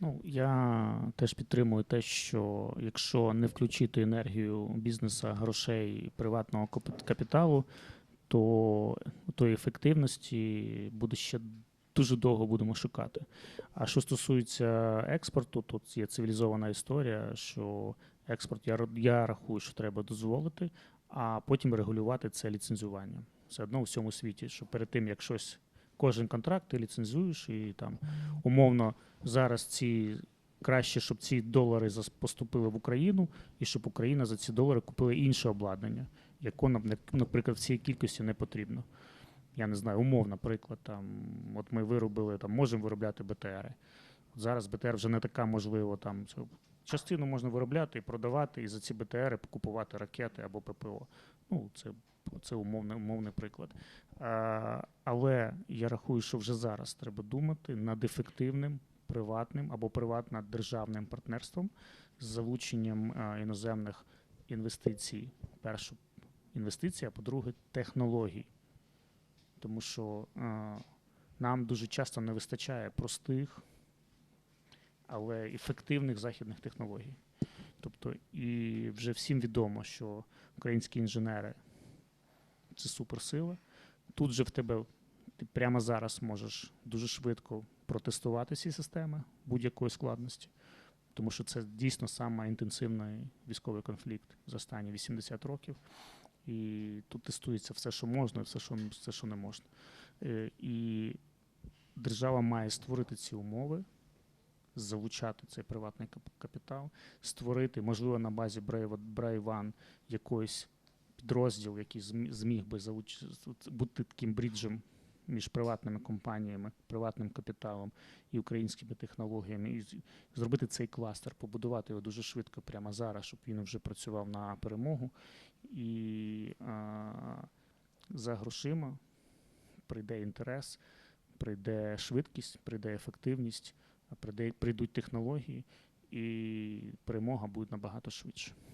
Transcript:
Ну, я теж підтримую те, що якщо не включити енергію бізнесу, грошей, приватного капі- капіталу, то тої ефективності буде ще дуже довго будемо шукати. А що стосується експорту, тут є цивілізована історія, що експорт я, я рахую, що треба дозволити, а потім регулювати це ліцензування. Все одно у всьому світі, що перед тим, як щось, кожен контракт ти ліцензуєш і там умовно зараз ці краще, щоб ці долари поступили в Україну, і щоб Україна за ці долари купила інше обладнання, яке нам, наприклад, в цій кількості не потрібно. Я не знаю, умовно, наприклад, там, от ми виробили, там, можемо виробляти БТРи. От зараз БТР вже не така можливо, там, частину можна виробляти і продавати, і за ці БТРи купувати ракети або ППО. Ну, це, це умовний, умовний приклад. А, але я рахую, що вже зараз треба думати над ефективним приватним або приватно-державним партнерством з залученням а, іноземних інвестицій. Перше інвестиції, а по-друге, технологій. Тому що а, нам дуже часто не вистачає простих, але ефективних західних технологій. Тобто, і вже всім відомо, що українські інженери це суперсила. Тут же в тебе ти прямо зараз можеш дуже швидко протестувати ці системи будь-якої складності, тому що це дійсно саме інтенсивний військовий конфлікт за останні 80 років. І тут тестується все, що можна, і все, що, все, що не можна. Е, І держава має створити ці умови, залучати цей приватний капітал, створити, можливо, на базі Brave, One якийсь підрозділ, який зм- зміг би бути таким бріджем між приватними компаніями, приватним капіталом і українськими технологіями, і зробити цей кластер, побудувати його дуже швидко прямо зараз, щоб він вже працював на перемогу. І а, за грошима прийде інтерес, прийде швидкість, прийде ефективність, прийде, прийдуть технології, і перемога буде набагато швидше.